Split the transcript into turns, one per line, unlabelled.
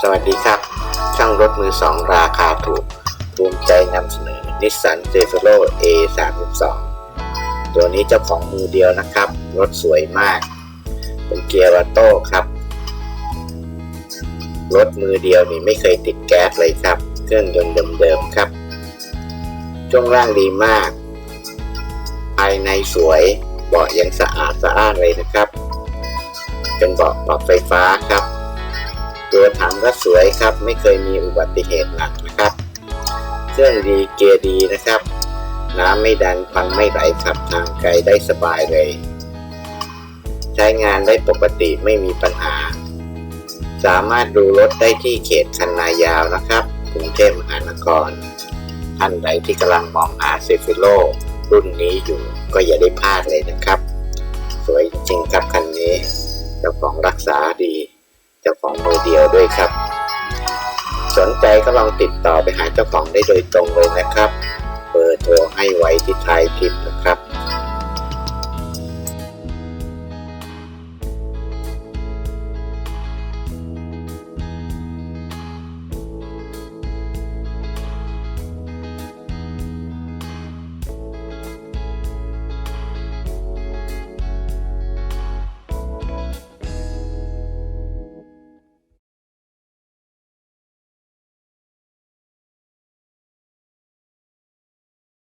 สวัสดีครับ ช่างรถมือสองราคาถูก ภูมิใจนำเสนอนิสสันเซฟโ o A 3 2 ตัวนี้เจ้าของมือเดียวนะครับ รถสวยมาก เป็นเกียร์วัตโต้ครับ รถมือเดียวนี่ไม่เคยติดแก๊สเลยครับ เครื่องยนต์เดิมๆครับ ช่วงล่างดีมาก ภายในสวยเบาะยังสะอาดสะอ้านเลยนะครับ เป็นเบาะปรับไฟฟ้าครับ ก็สวยครับ ไม่เคยมีอุบัติเหตุหนักนะครับ เครื่องดีเกียร์ดีนะครับ น้ำไม่ดันควันไม่ไหลขับทางไกลได้สบายเลย ใช้งานได้ปกติไม่มีปัญหา สามารถดูรถได้ที่เขตคันนายาวนะครับกรุงเทพมหานครท่านใดที่กำลังมองหาเซฟิโลรุ่นนี้อยู่ก็อย่าได้พลาดเลยนะครับ สวยจริงครับคันนี้ ของมือเดียวด้วยครับ สนใจก็ลองติดต่อไปหาเจ้าของได้โดยตรงเลยนะครับ เบอร์โทรให้ไว้ที่ท้ายคลิป